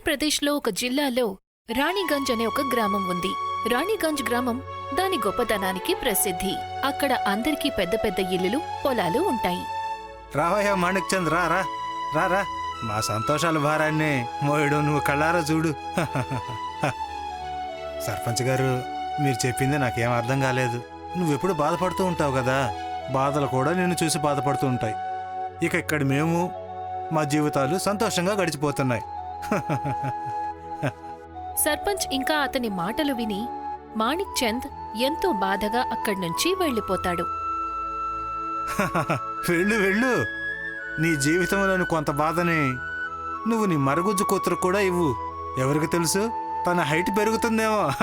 ఉత్తరప్రదేశ్లో ఒక జిల్లాలో రాణిగంజ్ అనే ఒక గ్రామం ఉంది. రాణిగంజ్ గ్రామం దాని గొప్పతనానికి ప్రసిద్ధి. అక్కడ అందరికీ పెద్ద పెద్ద ఇల్లులు పొలాలు ఉంటాయి. రావయ్యా మాణిక్ చంద్ రా రా రా రా. మా సంతోషాల భారాన్ని మోయడు నువ్వు కళ్ళారా చూడు. సర్పంచ్ గారు మీరు చెప్పింది నాకేం అర్థం కాలేదు. నువ్వెప్పుడు బాధపడుతూ ఉంటావు కదా? బాధలు కూడా నిన్ను చూసి బాధపడుతూ ఉంటాయి. ఇక ఇక్కడ మేము మా జీవితాలు సంతోషంగా గడిచిపోతున్నాయి. సర్పంచ్ ఇంకా అతని మాటలు విని మాణిక్ చంద్ ఎంతో బాధగా అక్కడ్నుంచి వెళ్ళిపోతాడు. వెళ్ళు వెళ్ళు. నీ జీవితంలోని కొంత బాధని నువ్వు నీ మరుగుజ్జు కూతురు కూడా ఇవ్వు. ఎవరికి తెలుసు? తన హైట్ పెరుగుతుందేమో.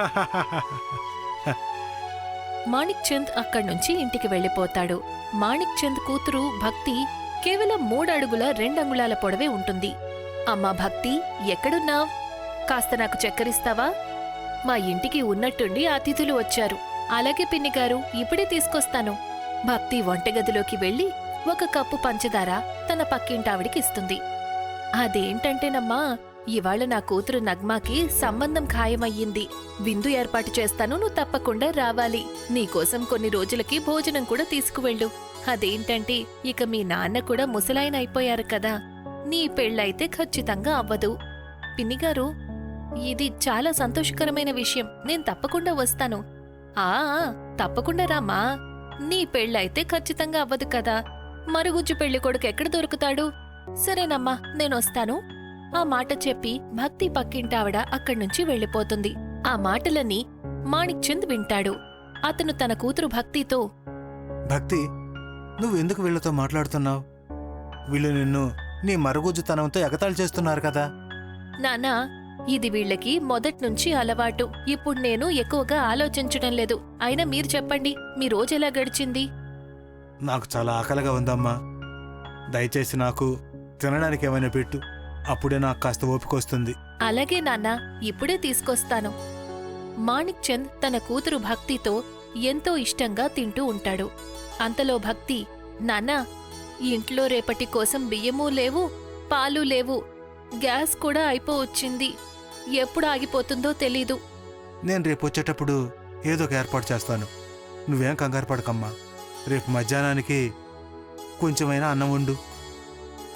మాణిక్ చంద్ అక్కడ్నుంచి ఇంటికి వెళ్ళిపోతాడు. మాణిక్ చంద్ కూతురు భక్తి కేవలం మూడడుగుల రెండంగుళాల పొడవే ఉంటుంది. అమ్మా భక్తి ఎక్కడున్నావ్? కాస్త నాకు చక్కరిస్తావా? మా ఇంటికి ఉన్నట్టుండి అతిథులు వచ్చారు. అలాగే పిన్నిగారు ఇప్పుడే తీసుకొస్తాను. భక్తి వంటగదిలోకి వెళ్ళి ఒక కప్పు పంచదార తన పక్కింటావిడికి ఇస్తుంది అదేంటంటేనమ్మా ఇవాళ నా కూతురు నగ్మాకి సంబంధం ఖాయమయ్యింది. విందు ఏర్పాటు చేస్తాను నువ్వు తప్పకుండా రావాలి. నీకోసం కొన్ని రోజులకి భోజనం కూడా తీసుకువెళ్ళు. అదేంటంటే ఇక మీ నాన్న కూడా ముసలాయన అయిపోయారు కదా. నీ పెళ్ళైతే ఖచ్చితంగా అవ్వదు. పిన్నిగారు ఇది చాలా సంతోషకరమైన విషయం. నేను తప్పకుండా వస్తాను. ఆ తప్పకుండా రామా నీ పెళ్ళైతే ఖచ్చితంగా అవ్వదు కదా. మరుగుజ్జు పెళ్ళి కొడుకు ఎక్కడ దొరుకుతాడు? సరేనమ్మా నేనొస్తాను ఆ మాట చెప్పి భక్తి పక్కింటావిడ అక్కడ్నుంచి వెళ్ళిపోతుంది. ఆ మాటలన్నీ మాణిక్చంద్ వింటాడు. అతను తన కూతురు భక్తితో భక్తి నువ్వెందుకు వీళ్ళతో మాట్లాడుతున్నావు? వీళ్ళు నిన్ను నీ మరుగుజ్జుతనంతో ఎగతాళి చేస్తున్నారు కదా. నానా ఇది వీళ్ళకి మొదట్నుంచి అలవాటు. ఇప్పుడు నేను ఎక్కువగా ఆలోచించడం లేదు. అయినా మీరు చెప్పండి మీ రోజెలా గడిచింది? నాకు చాలా ఆకలిగా ఉందమ్మా. దయచేసి నాకు తినడానికి ఏమైనా పెట్టు. అప్పుడే నాకు కాస్త ఓపిక వస్తుంది. అలాగే నాన్నా ఇప్పుడే తీసుకొస్తాను. మాణిక్ చంద్ తన కూతురు భక్తితో ఎంతో ఇష్టంగా తింటూ ఉంటాడు. అంతలో భక్తి నాన్నా ఇంట్లో రేపటి కోసం బియ్యమూ లేవు పాలు లేవు. గ్యాస్ కూడా అయిపోవచ్చింది. ఎప్పుడు ఆగిపోతుందో తెలీదు. నేను రేపు వచ్చేటప్పుడు ఏదో ఒక ఏర్పాటు చేస్తాను. నువ్వేం కంగారు పడకమ్మా. రేపు మధ్యాహ్నానికి కొంచెమైనా అన్నం వండు.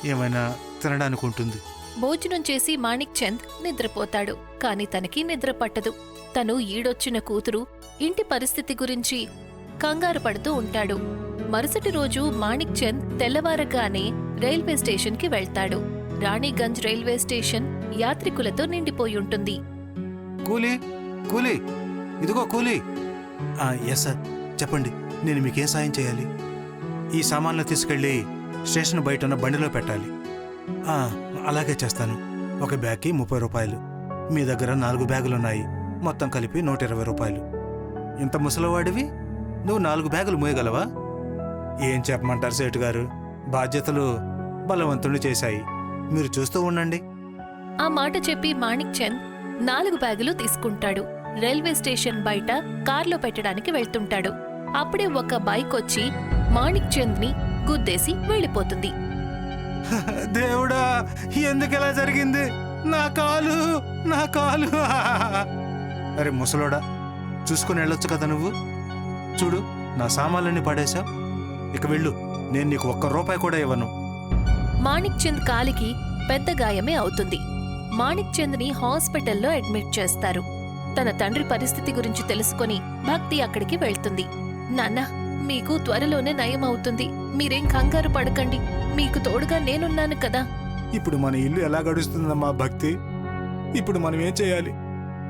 ఏమైనా తినడానికి ఉంటుంది. భోజనం చేసి మాణిక్ చంద్ నిద్రపోతాడు. కాని తనకి నిద్ర పట్టదు. తను ఈడొచ్చిన కూతురు ఇంటి పరిస్థితి గురించి కంగారు పడుతూ ఉంటాడు. మరుసటి రోజు మాణిక్ చంద్ తెల్లవారగానే రైల్వే స్టేషన్కి వెళ్తాడు. రాణిగంజ్ రైల్వే స్టేషన్ యాత్రికులతో నిండిపోయి ఉంటుంది. కూలీ కూలీ ఇదిగో కూలీ. ఎస్ సార్ చెప్పండి నేను మీకేం సాయం చేయాలి? ఈ సామాన్లు తీసుకెళ్ళి స్టేషన్ బయట ఉన్న బండిలో పెట్టాలి. ఆ, అలాగే చేస్తాను. ఒక బ్యాగ్కి ముప్పై రూపాయలు. మీ దగ్గర నాలుగు బ్యాగులున్నాయి. మొత్తం కలిపి నూట ఇరవై రూపాయలు. ఇంత ముసలివాడివి? నువ్వు నాలుగు బ్యాగులు మోయగలవా? ఏం చెప్పమంటారు సేటు గారు? బాధ్యతలు బలవంతుని చేశాయి. మీరు చూస్తూ ఉండండి. ఆ మాట చెప్పి మాణిక్ చంద్ నాలుగు బ్యాగులు తీసుకుంటాడు. రైల్వే స్టేషన్ బయట కార్లో పెట్టడానికి వెళ్తుంటాడు. అప్పుడే ఒక బైక్ వచ్చి మాణిక్ చంద్ని గుద్దేసి వెళ్ళిపోతుంది. దేవుడా ఎందుకు ఇలా జరిగింది? నా కాలు నా కాలు. అరే ముసలోడా చూసుకుని వెళ్ళొచ్చు కదా నువ్వు? చూడు నా సామాన్లన్నీ పడేశావు. ఇక వెళ్ళు. నేను నీకు ఒక్క రూపాయి కూడా ఇవ్వను. మాణిక్ చంద్ కాలికి పెద్ద గాయమే అవుతుంది. మాణిక్ చంద్ని హాస్పిటల్లో అడ్మిట్ చేస్తారు. తన తండ్రి పరిస్థితి గురించి తెలుసుకొని భక్తి అక్కడికి వెళ్తుంది. నాన్న మీకు త్వరలోనే నయం అవుతుంది. మీరేం కంగారు పడకండి. మీకు తోడుగా నేనున్నాను కదా. ఇప్పుడు మన ఇల్లు ఎలా గడుస్తుందమ్మా భక్తి? ఇప్పుడు మనం ఏం చేయాలి?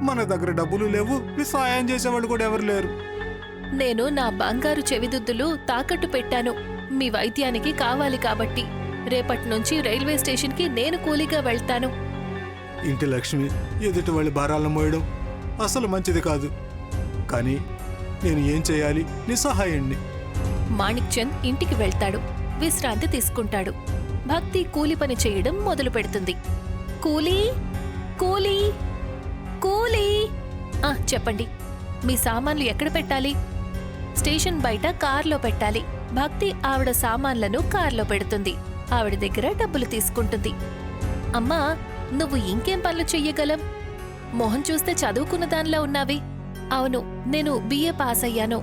మన దగ్గర డబ్బులు లేవు. సాయం చేసేవాళ్ళు కూడా ఎవరు లేరు. నేను నా బంగారు చెవిదుద్దులు తాకట్టు పెట్టాను. మీ వైద్యానికి కావాలి కాబట్టి. రేపటి నుంచి రైల్వే స్టేషన్కి నేను కూలీగా వెళ్తాను. ఇంటి లక్ష్మి ఎదుటి వాళ్ళ భారాలను మోయడం అసలు మంచిది కాదు. కానీ నేను ఏం చేయాలి? నిస్సహాయాన్ని మాణిక్ చంద్ ఇంటికి వెళ్తాడు. విశ్రాంతి తీసుకుంటాడు. భక్తి కూలి పని చేయడం మొదలు పెడుతుంది. కూలీ? కూలీ? కూలీ? చెప్పండి. మీ సామాన్లు ఎక్కడ పెట్టాలి? స్టేషన్ బయట కార్లో పెట్టాలి. భక్తి ఆవిడ సామాన్లను కార్లో పెడుతుంది. ఆవిడ దగ్గర డబ్బులు తీసుకుంటుంది. అమ్మా నువ్వు ఇంకేం పనులు చెయ్యగలం? మొహం చూస్తే చదువుకున్న దానిలా ఉన్నావి. అవును నేను బిఏ పాస్ అయ్యాను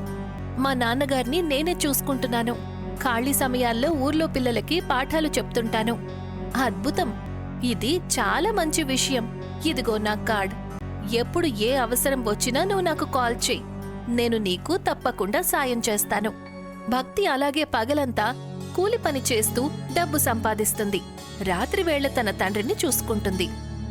మా నాన్నగారిని నేనే చూసుకుంటున్నాను. ఖాళీ సమయాల్లో ఊర్లో పిల్లలకి పాఠాలు చెప్తుంటాను. అద్భుతం! ఇది చాలా మంచి విషయం. ఇదిగో నా కార్డ్. ఎప్పుడు ఏ అవసరం వచ్చినా నువ్వు నాకు కాల్ చెయ్యి. నేను నీకు తప్పకుండా సాయం చేస్తాను. భక్తి అలాగే పగలంతా కూలి పని చేస్తూ డబ్బు సంపాదిస్తుంది. రాత్రివేళ తన తండ్రిని చూసుకుంటుంది.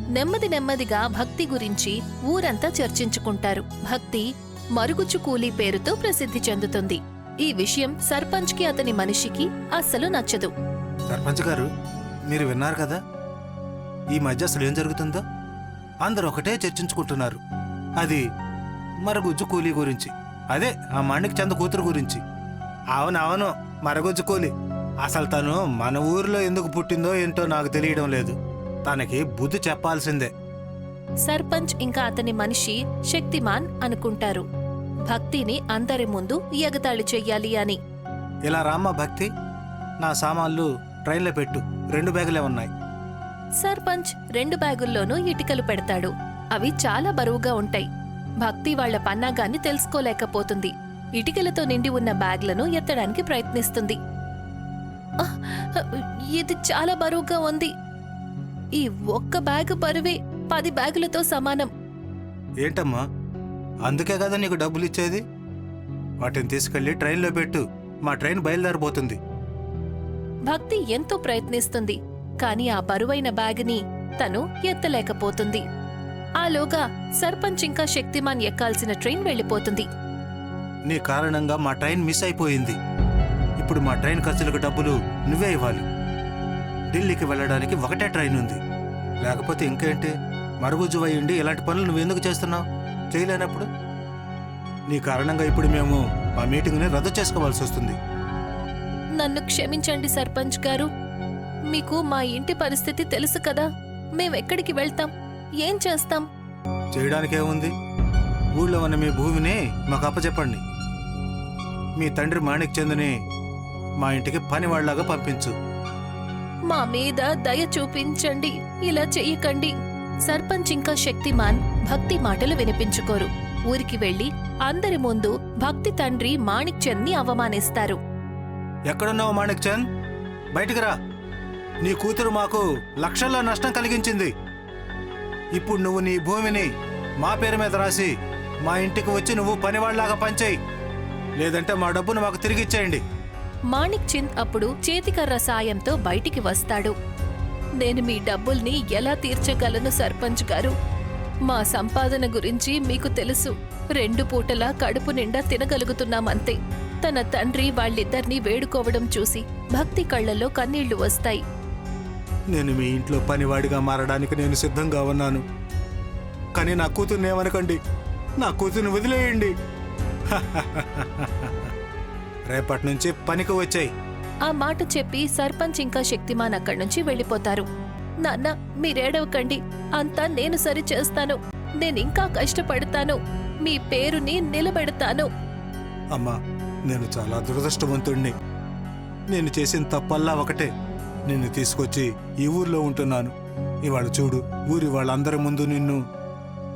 నెమ్మది నెమ్మదిగా భక్తి గురించి ఊరంతా చర్చించుకుంటారు. భక్తి మరుగుచు కూలీ పేరుతో ప్రసిద్ధి చెందుతుంది. ఈ విషయం సర్పంచ్కి అతని మనిషికి అస్సలు నచ్చదు. సర్పంచ్ గారు మీరు విన్నారు కదా? ఈ మధ్య అసలు ఏం జరుగుతుందో? అందరూ ఒకటే చర్చించుకుంటున్నారు. అది మరగుజ్జు కూలీ గురించి. అదే ఆ మాణిక్ చంద కూతురు గురించి. అవునవును మరగుజ్జు కూలీ. అసలు తను మన ఊరిలో ఎందుకు పుట్టిందో ఏంటో నాకు తెలియడం లేదు. తనకి బుద్ధి చెప్పాల్సిందే. సర్పంచ్ ఇంకా అతని మనిషి శక్తిమాన్ అనుకుంటారు. భక్తిని అందరి ముందు ఎగతాళి చెయ్యాలి అని. ఇలా రామ్మ భక్తి నా సామాన్లు ట్రైన్లో పెట్టు రెండు బ్యాగులే ఉన్నాయి. సర్పంచ్ రెండు బ్యాగుల్లోనూ ఇటుకలు పెడతాడు. అవి చాలా బరువుగా ఉంటాయి. భక్తి వాళ్ళ పన్నాగాన్ని తెలుసుకోలేకపోతుంది. ఇటుకలతో నిండి ఉన్న బ్యాగ్లను ఎత్తడానికి ప్రయత్నిస్తుంది. "ఆహ్! ఇది చాలా బరువుగా ఉంది. ఈ ఒక్క బ్యాగు బరువే పది బ్యాగులతో సమానం. ఏంటమ్మా? అందుకే కదా నీకు డబ్బులు ఇచ్చేది? వాటిని తీసుకెళ్ళి ట్రైన్లో పెట్టు. మా ట్రైన్ బయలుదేరబోతుంది. భక్తి ఎంతో ప్రయత్నిస్తుంది. కాని ఆ బరువైన బ్యాగుని తను ఎత్తలేకపోతుంది. ఆలోగా సర్పంచ్ ఇంకా శక్తిమాన్ ఎక్కాల్సిన ట్రైన్ వెళ్ళిపోతుంది. నీ కారణంగా మా ట్రైన్ మిస్ అయిపోయింది. ఇప్పుడు మా ట్రైన్ ఖర్చులకు డబ్బులు నువ్వే ఇవ్వాలి. ఢిల్లీకి వెళ్ళడానికి ఒకటే ట్రైన్ ఉంది. లేకపోతే ఇంకేంటి? మరుగుజ్జు అయ్యుండి ఇలాంటి పనులు నువ్వెందుకు చేస్తున్నావు? చేయలేనప్పుడు? నీ కారణంగా ఇప్పుడు మేము మా మీటింగ్ని రద్దు చేసుకోవాల్సి వస్తుంది. నన్ను క్షమించండి సర్పంచ్ గారు. మీకు మా ఇంటి పరిస్థితి తెలుసు కదా. మేమెక్కడికి వెళ్తాం? ఏం చేస్తాం? చేయడానికేముంది? ఊళ్ళో ఉన్న మీ భూమిని మాకు అప్పచెప్పండి. మీ తండ్రి మాణిక్ చందుని మా ఇంటికి పనివాళ్ళాగా పంపించు. మా మీద దయ చూపించండి. ఇలా చెయ్యకండి సర్పంచ్ ఇంకా శక్తిమాన్ భక్తి మాటలు వినిపించుకోరు. ఊరికి వెళ్ళి అందరి ముందు భక్తి తండ్రి మాణిక్ చంద్ని అవమానిస్తారు. ఎక్కడున్నావు మాణిక్ చంద్? బయటికి రా. నీ కూతురు మాకు లక్షల్లో నష్టం కలిగించింది. ఇప్పుడు నువ్వు నీ భూమిని మా పేరు మీద రాసి మా ఇంటికి వచ్చి నువ్వు పనివాళ్ళాగా పంచేయి లేదంటే మా డబ్బును మాకు తిరిగిచ్చేయండి మాణిక్ చింద్ అప్పుడు చేతికర్ర సాయంతో బయటికి వస్తాడు. నేను మీ డబ్బుల్ని ఎలా తీర్చగలను సర్పంచ్ గారు? మా సంపాదన గురించి మీకు తెలుసు. రెండు పూటలా కడుపు నిండా తినగలుగుతున్నామంతే. తన తండ్రి వాళ్ళిద్దరినీ వేడుకోవడం చూసి భక్తి కళ్ళలో కన్నీళ్ళు వస్తాయి. నేను మీ ఇంట్లో పనివాడిగా మారడానికి నేను సిద్ధంగా ఉన్నాను. కానీ నా కూతుర్ని ఏమనకండి. నా కూతుర్ని వదిలేయండి. రేపటి నుంచి పనికి వచ్చాయి. ఆ మాట చెప్పి సర్పంచ్ ఇంకా శక్తిమాన్ అక్కడి నుంచి వెళ్ళిపోతారు. నాన్న మీరేడవకండి. అంతా నేను సరి చేస్తాను నేనింకా కష్టపడతాను. మీ పేరుని నిలబెడతాను. అమ్మా నేను చాలా దురదృష్టవంతుణ్ణి. నేను చేసిన తప్పల్లా ఒకటే. నిన్ను తీసుకొచ్చి ఈ ఊర్లో ఉంటున్నాను. ఇవాళ చూడు ఊరి వాళ్ళందరి ముందు నిన్ను.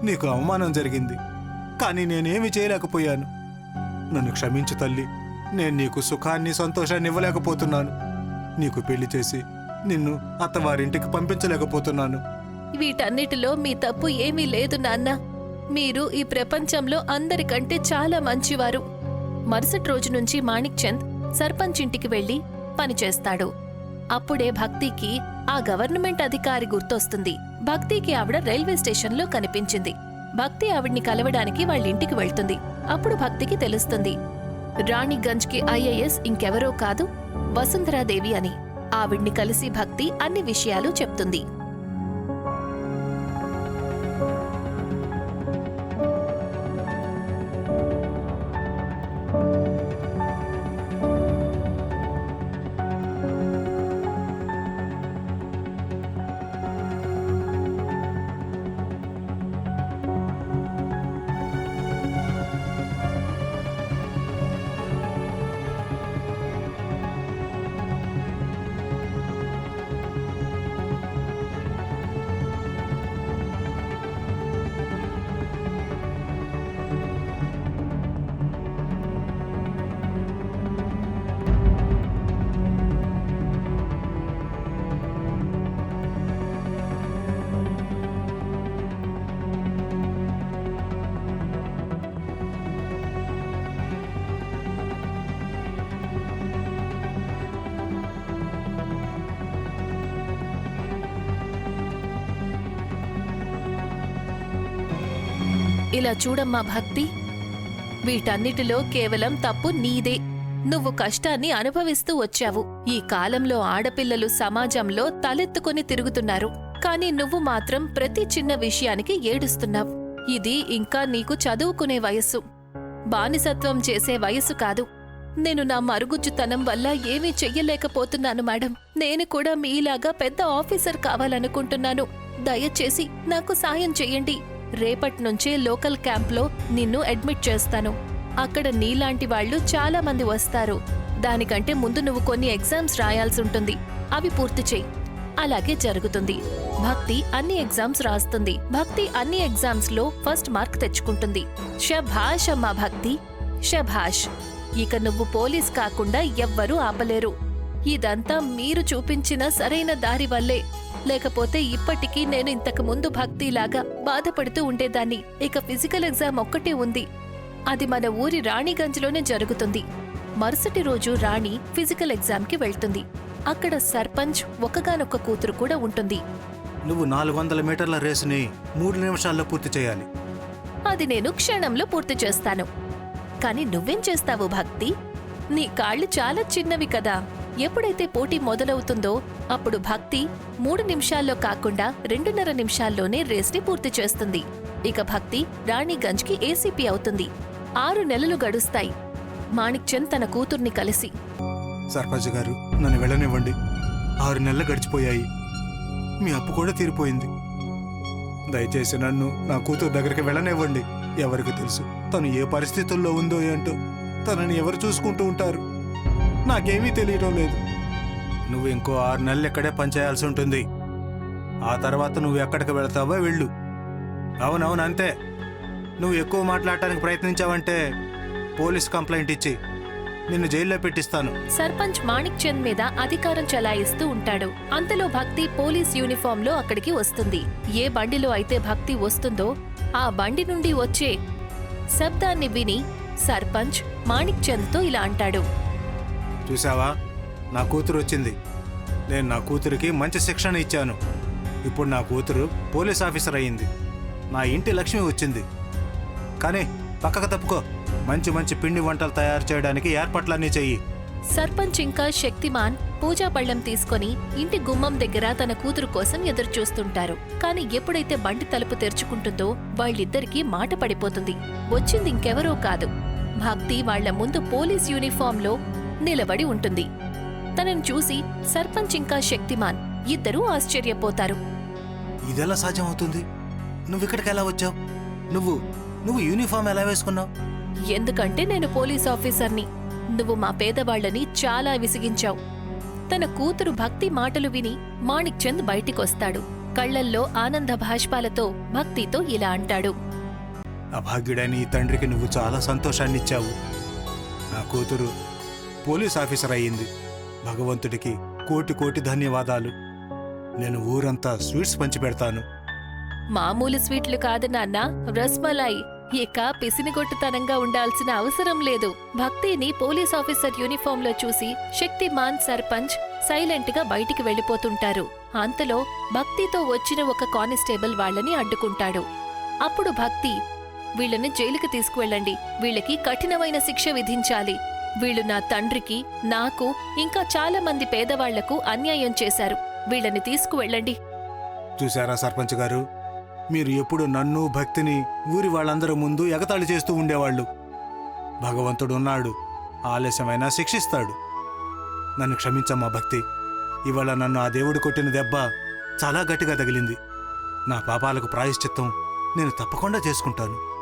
నీకు అవమానం జరిగింది. కానీ నేనేమి చేయలేకపోయాను. నన్ను క్షమించు తల్లి. నేను నీకు సుఖాన్ని సంతోషాన్ని ఇవ్వలేకపోతున్నాను. నీకు పెళ్ళి చేసి నిన్ను అత్తవారింటికి పంపించలేకపోతున్నాను. వీటన్నిటిలో మీ తప్పు ఏమీ లేదు నాన్న. మీరు ఈ ప్రపంచంలో అందరికంటే చాలా మంచివారు. మరుసటి రోజు నుంచి మాణిక్ చంద్ సర్పంచ్ ఇంటికి వెళ్ళి పనిచేస్తాడు అప్పుడే భక్తికి ఆ గవర్నమెంట్ అధికారి గుర్తొస్తుంది. భక్తికి ఆవిడ రైల్వే స్టేషన్లో కనిపించింది. భక్తి ఆవిడ్ని కలవడానికి వాళ్ళింటికి వెళ్తుంది. అప్పుడు భక్తికి తెలుస్తుంది. రాణిగంజ్కి ఐఏఎస్ ఇంకెవరో కాదు వసుంధరాదేవి అని. ఆవిడ్ని కలిసి భక్తి అన్ని విషయాలు చెప్తుంది. ఇలా చూడమ్మా భక్తి. వీటన్నిటిలో కేవలం తప్పు నీదే. నువ్వు కష్టాన్ని అనుభవిస్తూ వచ్చావు. ఈ కాలంలో ఆడపిల్లలు సమాజంలో తలెత్తుకొని తిరుగుతున్నారు. కానీ నువ్వు మాత్రం ప్రతి చిన్న విషయానికి ఏడుస్తున్నావు. ఇది ఇంకా నీకు చదువుకునే వయస్సు. బానిసత్వం చేసే వయస్సు కాదు. నేను నా మరుగుజ్జుతనం వల్ల ఏమీ చెయ్యలేకపోతున్నాను మేడం. నేను కూడా మీలాగా పెద్ద ఆఫీసర్ కావాలనుకుంటున్నాను. దయచేసి నాకు సాయం చెయ్యండి రేపటి నుంచే లోకల్ క్యాంప్లో నిన్ను అడ్మిట్ చేస్తాను. అక్కడ నీలాంటి వాళ్ళు చాలా మంది వస్తారు. దానికంటే ముందు నువ్వు కొన్ని ఎగ్జామ్స్ రాయాల్సి ఉంటుంది అవి పూర్తి చేయి అలాగే జరుగుతుంది. భక్తి అన్ని ఎగ్జామ్స్ రాస్తుంది. భక్తి అన్ని ఎగ్జామ్స్లో ఫస్ట్ మార్క్ తెచ్చుకుంటుంది. శభాష్ అమ్మా భక్తి. శభాష్. ఇక నువ్వు పోలీస్ కాకుండా ఎవ్వరూ ఆపలేరు. ఇదంతా మీరు చూపించిన సరైన దారి వల్లే. లేకపోతే ఇప్పటికీ నేను ఇంతకు ముందు భక్తిలాగా బాధపడుతూ ఉండేదాన్ని. ఇక ఫిజికల్ ఎగ్జామ్ ఒక్కటే ఉంది. అది మన ఊరి రాణిగంజ్లోనే జరుగుతుంది. మరుసటి రోజు రాణి ఫిజికల్ ఎగ్జామ్కి వెళ్తుంది. అక్కడ సర్పంచ్ ఒకగానొక్క కూతురు కూడా ఉంటుంది. నువ్వు నాలుగు వందల మీటర్ల రేసుని మూడు నిమిషాల్లో పూర్తి చేయాలి. అది నేను క్షణంలో పూర్తి చేస్తాను. కానీ నువ్వేం చేస్తావు భక్తి? నీ కాళ్ళు చాలా చిన్నవి కదా. ఎప్పుడైతే పోటీ మొదలవుతుందో అప్పుడు భక్తి మూడు నిమిషాల్లో కాకుండా రెండున్నర నిమిషాల్లోనే రేస్ని పూర్తి చేస్తుంది. ఇక భక్తి రాణిగంజ్కి ఏసీపీ అవుతుంది. ఆరు నెలలు గడుస్తాయి. మాణిక్చంద్ తన కూతుర్ని కలిసి. సర్పంచ్ గారు నన్ను వెళ్ళనివ్వండి. ఆరు నెలలు గడిచిపోయాయి. మీ అప్పు కూడా తీరిపోయింది. దయచేసి నన్ను నా కూతురు దగ్గరికి వెళ్ళనివ్వండి. ఎవరికి తెలుసు తను ఏ పరిస్థితుల్లో ఉందో ఏంటో. తనని ఎవరు చూసుకుంటూ ఉంటారు? నాకేమీ తెలియడం లేదు. నువ్వు ఇంకో ఆరు నెలలు ఇక్కడే పనిచేయాల్సి ఉంటుంది. ఆ తర్వాత నువ్వు ఎక్కడికి వెళ్తావో వెళ్ళు. అవునవును అంతే. నువ్వు ఎక్కువ మాట్లాడటానికి ప్రయత్నించావంటే పోలీస్ కంప్లైంట్ ఇచ్చి నిన్ను జైల్లో పెట్టిస్తాను. సర్పంచ్ మాణిక్ చంద్ మీద అధికారం చలాయిస్తూ ఉంటాడు. అంతలో భక్తి పోలీస్ యూనిఫామ్లో అక్కడికి వస్తుంది. ఏ బండిలో అయితే భక్తి వస్తుందో ఆ బండి నుండి వచ్చే శబ్దాన్ని విని సర్పంచ్ మాణిక్ చంద్తో ఇలా అంటాడు. చూసావా నా కూతురు వచ్చింది. నేను నా కూతురికి మంచి శిక్షణ ఇచ్చాను. ఇప్పుడు నా కూతురు పోలీస్ ఆఫీసర్ అయ్యింది నా ఇంటి లక్ష్మి వచ్చింది. కానీ పక్కకు తప్పుకో. మంచి మంచి పిండి వంటలు తయారు చేయడానికి ఏర్పాట్లన్నీ చెయ్యి. సర్పంచ్ ఇంకా శక్తిమాన్ పూజా పళ్ళెం తీసుకొని ఇంటి గుమ్మం దగ్గర తన కూతురు కోసం ఎదురు చూస్తుంటారు కానీ ఎప్పుడైతే బండి తలుపు తెరుచుకుంటుందో వాళ్ళిద్దరికీ మాట పడిపోతుంది. వచ్చింది ఇంకెవరో కాదు. భక్తి వాళ్ళ ముందు పోలీస్ యూనిఫాంలో నిలబడి ఉంటుంది. తనను చూసి సర్పంచ్ ఇంకా శక్తిమాన్ ఇద్దరూ ఆశ్చర్యపోతారు. ఇదెలా సాధ్యం అవుతుంది నువ్వు ఇక్కడికి ఎలా వచ్చావు? నువ్వు నువ్వు యూనిఫామ్ ఎలా వేసుకున్నావు? ఎందుకంటే నేను పోలీస్ ఆఫీసర్ని. నువ్వు మా పేదవాళ్ళని చాలా విసిగించావు. తన కూతురు భక్తి మాటలు విని మాణిక్ చంద్ బయటికొస్తాడు. కళ్ళల్లో ఆనంద భాష్పాలతో భక్తితో ఇలా అంటాడు. అభాగ్యుడైన తండ్రికి నువ్వు చాలా సంతోషాన్ని ఇచ్చావు నా కూతురు పోలీస్ ఆఫీసర్ అయ్యింది. భగవంతుడికి కోటి కోటి ధన్యవాదాలు. నేను ఊరంతా స్వీట్స్ పంచి పెడతాను. మామూలు స్వీట్లు కాదు నాన్న రస్మలాయ్ ఇక పిసినిగొట్టుతనంగా ఉండాల్సిన అవసరం లేదు. భక్తిని పోలీస్ ఆఫీసర్ యూనిఫాంలో చూసి శక్తిమాన్ సర్పంచ్ సైలెంట్గా బయటికి వెళ్ళిపోతుంటారు అంతలో భక్తితో వచ్చిన ఒక కానిస్టేబుల్ వాళ్ళని అడ్డుకుంటాడు. అప్పుడు భక్తి వీళ్ళని జైలుకి తీసుకువెళ్ళండి. వీళ్ళకి కఠినమైన శిక్ష విధించాలి. వీళ్ళు నా తండ్రికి నాకు ఇంకా చాలా మంది పేదవాళ్ళకు అన్యాయం చేశారు. వీళ్ళని తీసుకువెళ్ళండి. చూశారా సర్పంచ్ గారు? మీరు ఎప్పుడు నన్ను భక్తిని ఊరి వాళ్ళందరి ముందు ఎగతాళి చేస్తూ ఉండేవాళ్ళు. భగవంతుడు ఉన్నాడు. ఆలస్యమైనా శిక్షిస్తాడు. నన్ను క్షమించమ్మా భక్తి. ఇవాళ నన్ను ఆ దేవుడు కొట్టిన దెబ్బ చాలా గట్టిగా తగిలింది. నా పాపాలకు ప్రాయశ్చిత్తం నేను తప్పకుండా చేసుకుంటాను.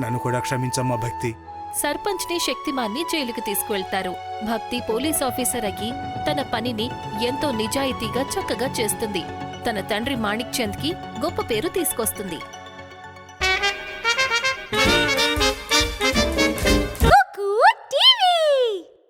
నన్ను కూడా క్షమించమ్మా భక్తి. సర్పంచ్ని శక్తిమాన్ని జైలుకు తీసుకువెళ్తారు. భక్తి పోలీస్ ఆఫీసర్ అయ్యి తన పనిని ఎంతో నిజాయితీగా చక్కగా చేస్తుంది. తన తండ్రి మాణిక్ చంద్కి గొప్ప పేరు తీసుకొస్తుంది.